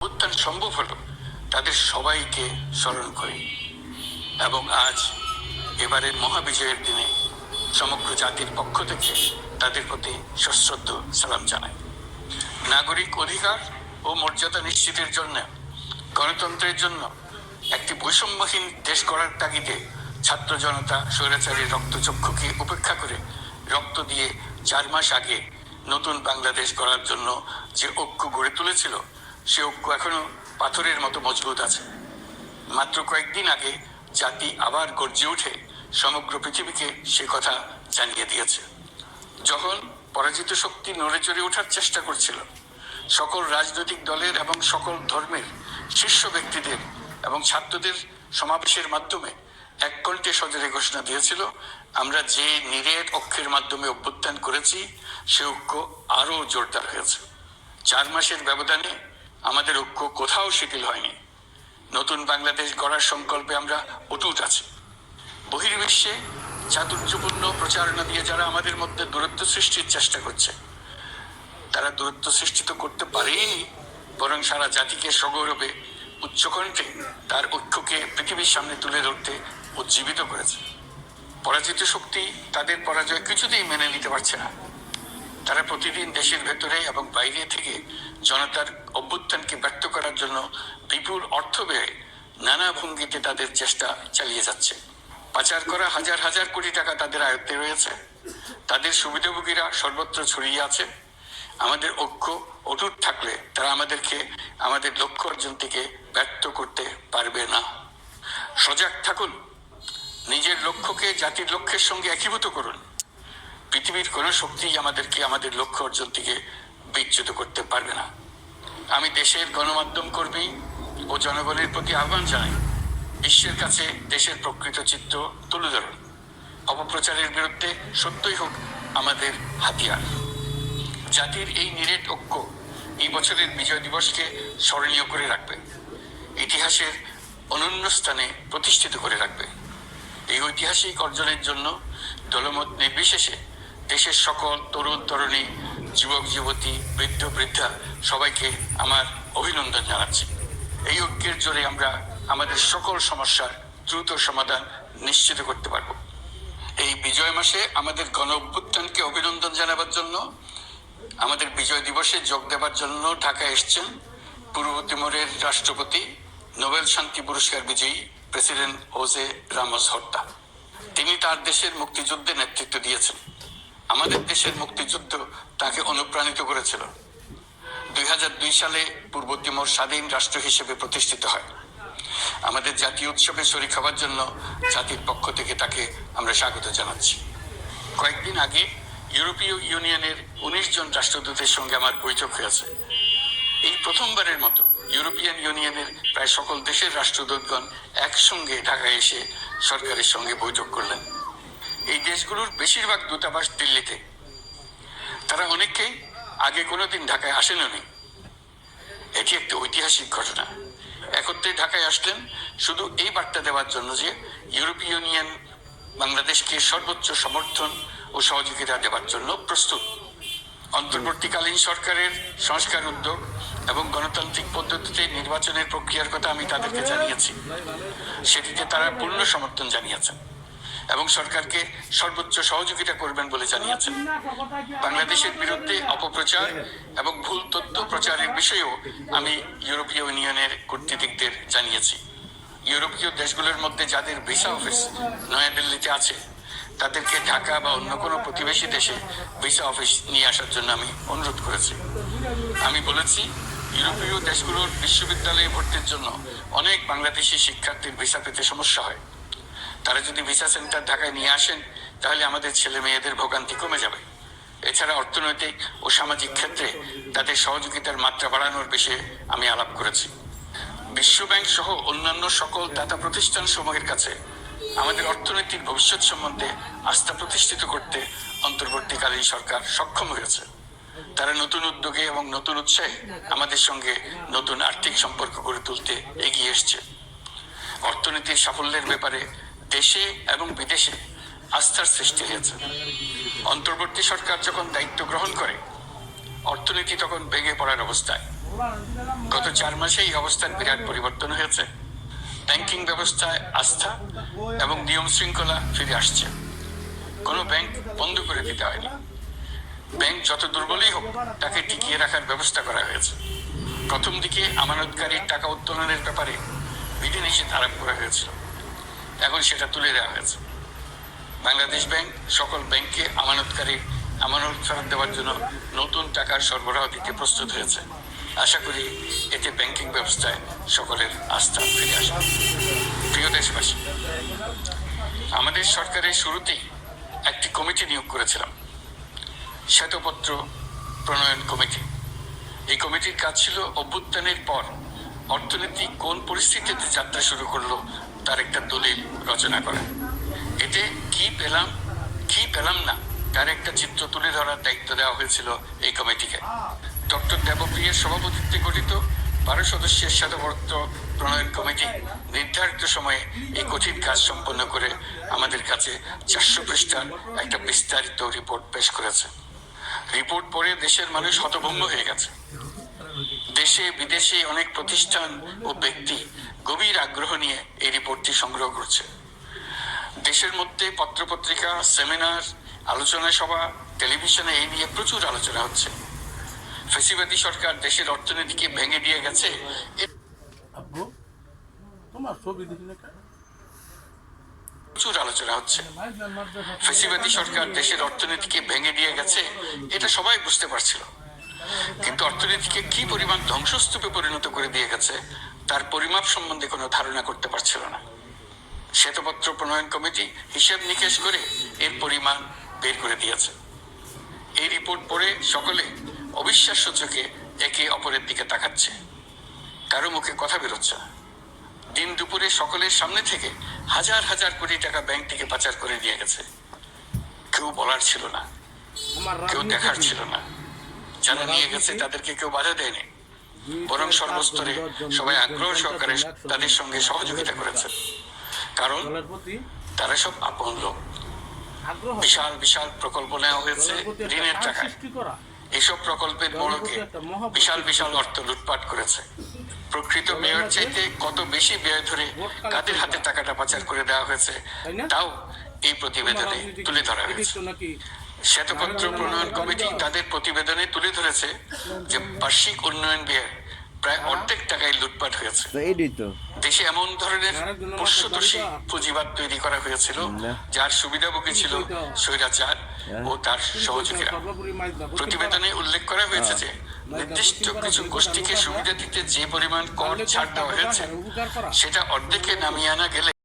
উত্থান সম্ভব হলো তাদের সবাইকে স্মরণ করি। এবং আজ এবারের মহাবিজয়ের দিনে সমগ্র জাতির পক্ষ থেকে তাদের প্রতি সশ্রদ্ধ সালাম জানাই। নাগরিক অধিকার ও মর্যাদা নিশ্চিতের জন্য, গণতন্ত্রের জন্য একটি বৈষম্যহীন দেশ গড়ার তাগিদে ছাত্র জনতা স্বৈরাচারীর রক্তচক্ষুকে উপেক্ষা করে রক্ত দিয়ে চার মাস আগে নতুন বাংলাদেশ গড়ার জন্য যে ঐক্য গড়ে তুলেছিল সে ঐক্য এখনও পাথরের মতো মজবুত আছে। মাত্র কয়েকদিন আগে জাতি আবার গর্জে উঠে সমগ্র পৃথিবীকে সে কথা জানিয়ে দিয়েছে। যখন পরাজিত শক্তি নড়ে চড়ে ওঠার চেষ্টা করছিল, সকল রাজনৈতিক দলের এবং সকল ধর্মের শীর্ষ ব্যক্তিদের এবং ছাত্রদের সমাবেশের মাধ্যমে এক কণ্ঠে সজরে ঘোষণা দিয়েছিল, আমরা যে নিরেট অক্ষের মাধ্যমে অভ্যুত্থান করেছি, সে ঐক্য আরও জোরদার হয়েছে। চার মাসের ব্যবধানে আমাদের ঐক্য কোথাও শিথিল হয়নি। নতুন বাংলাদেশ গড়ার সংকল্পে আমরা অটুট আছি। বহির্বিশ্বে চাতুর্যপূর্ণ প্রচারণা দিয়ে যারা আমাদের মধ্যে দূরত্ব সৃষ্টির চেষ্টা করছে, তারা দূরত্ব সৃষ্টি তো করতে পারেনি বরং সারা জাতিকে সগৌরবে উচ্চকণ্ঠে তার ঐক্যকে পৃথিবীর সামনে তুলে ধরতে উজ্জীবিত করেছে। পরাজিত শক্তি তাদের পরাজয় কিছুতেই মেনে নিতে পারছে না। তারা প্রতিদিন দেশের ভেতরে এবং বাইরে থেকে জনতার অভ্যুত্থানকে ব্যর্থ করার জন্য বিপুল অর্থ ব্যয়ে নানা ভঙ্গিতে তাদের চেষ্টা চালিয়ে যাচ্ছে। পাচার করা হাজার হাজার কোটি টাকা তাদের আয়ত্তে রয়েছে। তাদের সুবিধাভোগীরা সর্বত্র ছড়িয়ে আছে। আমাদের ঐক্য অটুট থাকলে তারা আমাদেরকে, আমাদের লক্ষ্য অর্জন থেকে ব্যর্থ করতে পারবে না। সজাগ থাকুন। নিজের লক্ষ্যকে জাতির লক্ষ্যের সঙ্গে একীভূত করুন। পৃথিবীর কোনো শক্তি আমাদেরকে, আমাদের লক্ষ্য অর্জন থেকে বিচ্যুত করতে পারবে না। আমি দেশের গণমাধ্যম কর্মী ও জনগণের প্রতি আহ্বান জানাই, বিশ্বের কাছে দেশের প্রকৃত চিত্র তুলে ধরুন। অপপ্রচারের বিরুদ্ধে সত্যই হোক আমাদের হাতিয়ার। জাতির এই নিরেট ঐক্য এই বছরের বিজয় দিবসকে স্মরণীয় করে রাখবে। ইতিহাসের অনন্য স্থানে প্রতিষ্ঠিত করে রাখবে। এই ঐতিহাসিক অর্জনের জন্য দলমত নির্বিশেষে দেশের সকল তরুণ, তরুণী, যুবক, যুবতী, বৃদ্ধ, বৃদ্ধা সবাইকে আমার অভিনন্দন জানাচ্ছি। এই ঐক্যের জোরে আমরা আমাদের সকল সমস্যার দ্রুত সমাধান নিশ্চিত করতে পারব। এই বিজয় মাসে আমাদের গণ অভ্যুত্থানকে অভিনন্দন জানাবার জন্য, আমাদের বিজয় দিবসে যোগ দেওয়ার জন্য ঢাকায় এসছেন পূর্ব তিমোরের রাষ্ট্রপতি, নোবেল শান্তি পুরস্কার বিজয়ী প্রেসিডেন্ট হোসে রামোস হর্তা তিনি তার দেশের মুক্তিযুদ্ধে নেতৃত্ব দিয়েছেন। আমাদের দেশের মুক্তিযুদ্ধ তাকে অনুপ্রাণিত করেছিল। দুই সালে পূর্ব তিমোর স্বাধীন রাষ্ট্র হিসেবে প্রতিষ্ঠিত হয়। আমাদের জাতীয় উৎসবে শরীর হওয়ার জন্য জাতির পক্ষ থেকে তাকে আমরা স্বাগত জানাচ্ছি। কয়েকদিন আগে ইউরোপীয় ইউনিয়নের উনিশ জন রাষ্ট্রদূতের সঙ্গে আমার বৈঠক হয়েছে। এই প্রথমবারের মতো ইউরোপিয়ান ইউনিয়নের প্রায় সকল দেশের রাষ্ট্রদূতগণ একসঙ্গে ঢাকায় এসে সরকারের সঙ্গে বৈঠক করলেন। এই দেশগুলোর বেশিরভাগ দূতাবাস দিল্লিতে। তারা অনেকেই আগে কোনোদিন ঢাকায় আসেননি এটি একটি ঐতিহাসিক ঘটনা। একত্রে ঢাকায় আসলেন শুধু এই বার্তা দেওয়ার জন্য যে ইউরোপীয় ইউনিয়ন বাংলাদেশকে সর্বোচ্চ সমর্থন ও সহযোগিতা দেওয়ার জন্য প্রস্তুত। অন্তর্বর্তীকালীন সরকারের সংস্কার উদ্যোগ এবং গণতান্ত্রিক পদ্ধতিতে নির্বাচনের প্রক্রিয়ার কথা আমি তাদেরকে জানিয়েছি। সেটিতে তারা পূর্ণ সমর্থন জানিয়েছেন। এবং সরকারকে সর্বোচ্চ সহযোগিতা করবেন বলে জানিয়েছেন। বাংলাদেশের বিরুদ্ধে অপপ্রচার এবং ভুল তথ্য প্রচারের বিষয়েও আমি ইউরোপীয় ইউনিয়নের কূটনীতিকদের জানিয়েছি। ইউরোপীয় দেশগুলোর মধ্যে যাদের ভিসা অফিস নয়াদিল্লিতে আছে, তাদেরকে ঢাকা বা অন্য কোনো প্রতিবেশী দেশে ভিসা অফিস নিয়ে আসার জন্য আমি অনুরোধ করেছি। আমি বলেছি, ইউরোপীয় দেশগুলোর বিশ্ববিদ্যালয়ে ভর্তির জন্য অনেক বাংলাদেশি শিক্ষার্থীর ভিসা পেতে সমস্যা হয়। তারা যদি ভিসা সেন্টার ঢাকায় নিয়ে আসেন, তাহলে আমাদের ছেলে মেয়েদের ভোগান্তি কমে যাবে। এছাড়া অর্থনৈতিক ও সামাজিক ক্ষেত্রে তাদের সহযোগিতার মাত্রা বাড়ানোর বিষয়ে আমি আলাপ করেছি। বিশ্বব্যাংক সহ অন্যান্য সকল দাতা প্রতিষ্ঠান সমূহের কাছে আমাদের অর্থনৈতিক ভবিষ্যৎ সম্বন্ধে আস্থা প্রতিষ্ঠিত করতে অন্তর্বর্তীকালীন সরকার সক্ষম হয়েছে। তারা নতুন উদ্যোগে এবং নতুন উৎসাহে আমাদের সঙ্গে নতুন আর্থিক সম্পর্ক গড়ে তুলতে এগিয়ে এসছে। অর্থনীতির সাফল্যের ব্যাপারে দেশে এবং বিদেশে আস্থার সৃষ্টি হয়েছে। অন্তর্বর্তী সরকার যখন দায়িত্ব গ্রহণ করে, অর্থনীতি তখন ভেঙে পড়ার অবস্থায়। গত চার মাসে এই অবস্থার বিরাট পরিবর্তন হয়েছে। ব্যাংকিং ব্যবস্থায় আস্থা এবং নিয়ম শৃঙ্খলা ফিরে আসছে। কোনো ব্যাংক বন্ধ করে দিতে হয়নি। ব্যাংক যত দুর্বলই হোক, তাকে টিকিয়ে রাখার ব্যবস্থা করা হয়েছে। প্রথম দিকে আমানতকারীর টাকা উত্তোলনের ব্যাপারে বিধিনিষেধ আরোপ করা হয়েছিল। এখন সেটা তুলে দেওয়া হয়েছে। বাংলাদেশ ব্যাংক সকল ব্যাংকে আমানতকারী আমানত ফেরত দেওয়ার জন্য নতুন টাকার সরবরাহ দিতে প্রস্তুত হয়েছে। আশা করি এতে ব্যাংকিং ব্যবস্থায় সকলের আস্থা ফিরে আসবে। প্রিয় দেশবাসী, আমাদের সরকারের শুরুতেই একটি কমিটি নিয়োগ করেছিলাম, শ্বেতপত্র প্রণয়ন কমিটি। এই কমিটির কাজ ছিল অভ্যুত্থানের পর অর্থনীতি কোন পরিস্থিতিতে যাত্রা শুরু করল, তার একটা দলিল রচনা করা এতে কি পেলাম কি পেলাম না, তার একটা চিত্র তুলে ধরার দায়িত্ব দেওয়া হয়েছিল এই কমিটিকে। ডক্টর দেবপ্রিয়ের সভাপতিত্বে গঠিত বারো সদস্যের শ্বেতপত্র প্রণয়ন কমিটি নির্ধারিত সময়ে এই কঠিন কাজ সম্পন্ন করে আমাদের কাছে চারশো পৃষ্ঠার একটা বিস্তারিত রিপোর্ট পেশ করেছে। রিপোর্ট পড়ে দেশের মানুষ হতভম্ব হয়ে গেছে। দেশে বিদেশে অনেক প্রতিষ্ঠান ও ব্যক্তি গভীর আগ্রহ নিয়ে এই রিপোর্টটি সংগ্রহ করছে। দেশের মধ্যে পত্রপত্রিকা সেমিনার আলোচনা সভা টেলিভিশনে এই নিয়ে প্রচুর আলোচনা হচ্ছে। ফেসিবাদী সরকার দেশের অর্থনীতিকে ভেঙে দিয়ে গেছে। তোমার ছবি? প্রচুর আলোচনা হচ্ছে। ফেসিবাদী সরকার দেশের অর্থনীতিকে ভেঙে দিয়ে গেছে এটা সবাই বুঝতে পারছিল। কিন্তু অর্থনীতিকে কি পরিমাণ ধ্বংসস্তূপে পরিণত করে দিয়ে গেছে তার পরিমাপ সম্বন্ধে কোনো ধারণা করতে পারছিল না। শ্বেতপত্র প্রণয়ন কমিটি হিসেব নিকেশ করে এর পরিমাণ বের করে দিয়েছে। এই রিপোর্ট পড়ে সকলে অবিশ্বাস্য চোখে একে অপরের দিকে তাকাচ্ছে। কারও মুখে কথা বেরোচ্ছে না। দিন দুপুরে সকলের সামনে থেকে হাজার হাজার কোটি টাকা ব্যাংক থেকে পাচার করে দিয়ে গেছে। কেউ বলার ছিল না কেউ দেখার ছিল না। যারা নিয়ে গেছে তাদেরকে কেউ বাধা দেয়নি। বরং সর্বস্তরে সবাই আগ্রহ সহকারে তাদের সঙ্গে সহযোগিতা করেছে। কারণ তারা সব আপন লোক। বিশাল বিশাল প্রকল্প নেওয়া হয়েছে ঋণের টাকায়। এসব প্রকল্পের মোড়কে বিশাল বিশাল অর্থ লুটপাট করেছে। প্রকৃত ব্যয়ের চাইতে কত বেশি ব্যয় ধরে কাদের হাতে টাকাটা পাচার করে দেওয়া হয়েছে, তাও এই প্রতিবেদনে তুলে ধরা হয়েছে। শ্বেতপত্র প্রণয়ন কমিটি তাদের প্রতিবেদনে তুলে ধরেছে যে বার্ষিক উন্নয়ন ব্যয় প্রায় অর্ধেক টাকায় লুটপাট হয়েছে। দেশে এমন ধরনের পোষ্যদোষী পুঁজিবাদ তৈরি করা হয়েছিল যার সুবিধাভোগী ছিল স্বৈরাচার ও তার সহযোগীরা। প্রতিবেদনে উল্লেখ করা হয়েছে যে নির্দিষ্ট কিছু গোষ্ঠীকে সুবিধা দিতে যে পরিমাণ কর ছাড় দেওয়া হয়েছে সেটা অর্ধেকে নামিয়ে আনা গেলে